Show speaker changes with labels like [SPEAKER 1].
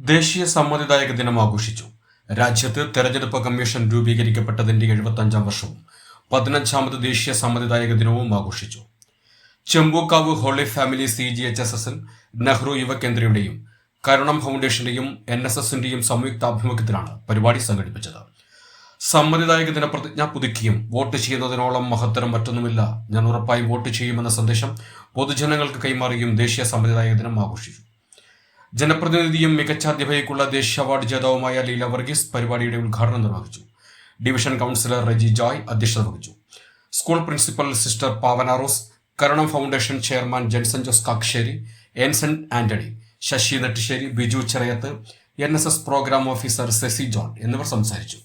[SPEAKER 1] ദേശീയ സമ്മതിദായക ദിനം ആഘോഷിച്ചു. രാജ്യത്ത് തെരഞ്ഞെടുപ്പ് കമ്മീഷൻ രൂപീകരിക്കപ്പെട്ടതിന്റെ എഴുപത്തഞ്ചാം വർഷവും പതിനഞ്ചാമത് ദേശീയ സമ്മതിദായക ദിനവും ആഘോഷിച്ചു. Chembukkavu holy family C G H S എസിൽ നെഹ്റു യുവകേന്ദ്രയുടെയും കരുണം ഫൗണ്ടേഷന്റെയും എൻ എസ് എസിന്റെയും സംയുക്താഭിമുഖ്യത്തിലാണ് പരിപാടി സംഘടിപ്പിച്ചത്. സമ്മതിദായക ദിന പ്രതിജ്ഞ പുതുക്കിയും വോട്ട് ചെയ്യുന്നതിനോളം മഹത്തരം മറ്റൊന്നുമില്ല. ഞാൻ ഉറപ്പായും വോട്ട് ചെയ്യുമെന്ന സന്ദേശം പൊതുജനങ്ങൾക്ക് കൈമാറിയും ദേശീയ സമ്മതിദായക ദിനം ആഘോഷിച്ചു. ജനപ്രതിനിധിയും മികച്ച അധ്യാപകയ്ക്കുള്ള ദേശീയ അവാർഡ് ജേതാവുമായ ലീല വർഗീസ് പരിപാടിയുടെ ഉദ്ഘാടനം നിർവഹിച്ചു. ഡിവിഷൻ കൗൺസിലർ റെജി ജോയ് അധ്യക്ഷത വഹിച്ചു. School principal sister Pavana Rose Karunam foundation chairman Jenson Jose Kakshery Enson Antony Sasi Nettissery Biju Cherayath N S S programme officer Cecy John എന്നിവർ സംസാരിച്ചു.